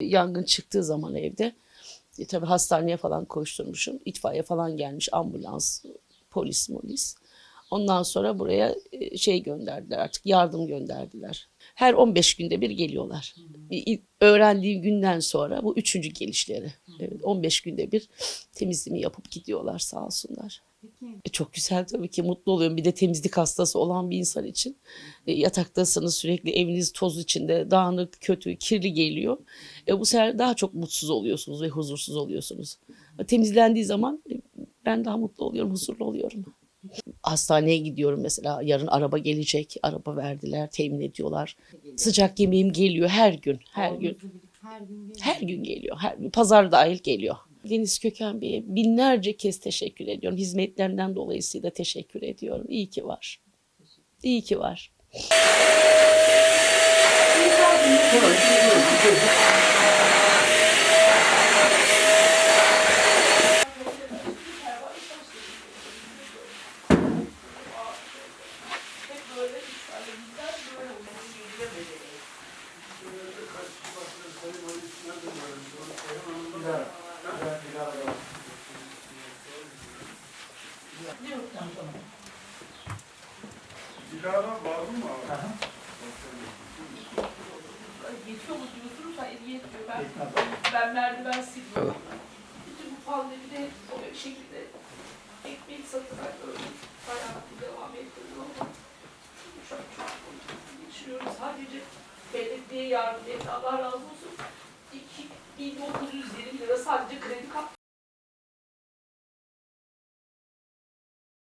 Yangın çıktığı zaman evde e, tabii hastaneye falan koşturmuşum. İtfaiye falan gelmiş, ambulans, polis, molis. Ondan sonra buraya e, şey gönderdiler artık yardım gönderdiler. Her 15 günde bir geliyorlar. İlk öğrendiğim günden sonra bu üçüncü gelişleri. Evet, 15 günde bir temizliğimi yapıp gidiyorlar sağ olsunlar. E, Çok güzel tabii ki mutlu oluyorum. Bir de temizlik hastası olan bir insan için. E, yataktasınız sürekli eviniz toz içinde dağınık, kötü, kirli geliyor. E, bu sefer daha çok mutsuz oluyorsunuz ve huzursuz oluyorsunuz. E, Temizlendiği zaman e, ben daha mutlu oluyorum, huzurlu oluyorum. Hastaneye gidiyorum mesela yarın araba gelecek. Araba verdiler, temin ediyorlar. Sıcak yemeğim geliyor her gün, her gün. Her gün geliyor. Her gün geliyor. Her gün. Pazar dahil geliyor. Deniz Köken Bey'e binlerce kez teşekkür ediyorum. Hizmetlerinden dolayısıyla teşekkür ediyorum. İyi ki var. İyi ki var. Dilara var mı abi? Yetiyor mu diyorsunuz? Hayır yetmiyor. Ben, ben merdiven siliyorum. Bütün bu pandemide o şekilde ekmek satarak öyle hayatı devam ettirdim ama çok çok geçiriyorum. Sadece belediye yardım etti. Allah razı olsun.